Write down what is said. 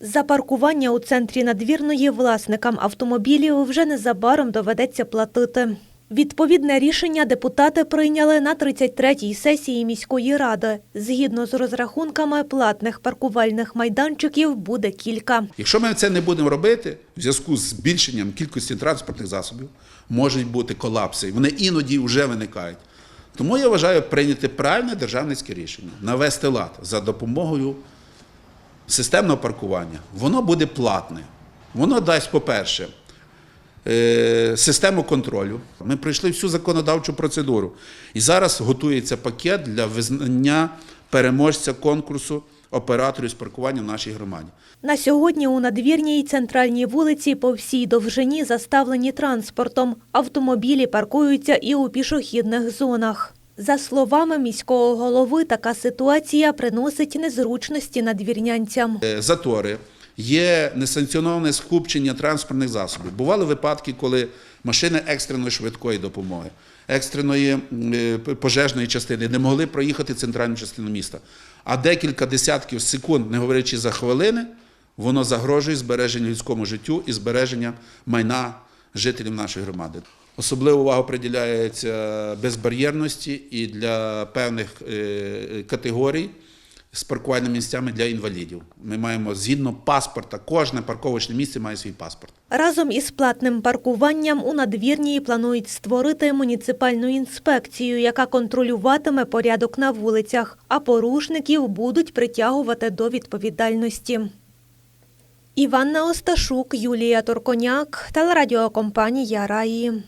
За паркування у центрі надвірної власникам автомобілів вже незабаром доведеться платити. Відповідне рішення депутати прийняли на 33-й сесії міської ради. Згідно з розрахунками, платних паркувальних майданчиків буде кілька. Якщо ми це не будемо робити, в зв'язку з збільшенням кількості транспортних засобів можуть бути колапси. Вони іноді вже виникають. Тому я вважаю прийняти правильне державницьке рішення, навести лад за допомогою системного паркування. Воно буде платне. Воно дасть, по-перше, е, систему контролю. Ми пройшли всю законодавчу процедуру. І зараз готується пакет для визнання переможця конкурсу операторів з паркування в нашій громаді. На сьогодні у надвірній центральній вулиці по всій довжині заставлені транспортом. Автомобілі паркуються і у пішохідних зонах. За словами міського голови, така ситуація приносить незручності надвірнянцям. Е, затори, є несанкціоноване скупчення транспортних засобів. Бували випадки, коли машини екстреної швидкої допомоги, екстреної е, пожежної частини не могли проїхати центральну частину міста. А декілька десятків секунд, не говорячи за хвилини, воно загрожує збереженню людському життю і збереження майна жителів нашої громади. Особливу увагу приділяється безбар'єрності і для певних е, категорій з паркувальними місцями для інвалідів. Ми маємо згідно паспорта, кожне парковочне місце має свій паспорт. Разом із платним паркуванням у надвірній планують створити муніципальну інспекцію, яка контролюватиме порядок на вулицях, а порушників будуть притягувати до відповідальності. Іванна Осташук, Юлія Торконяк, телерадіокомпанія Раї.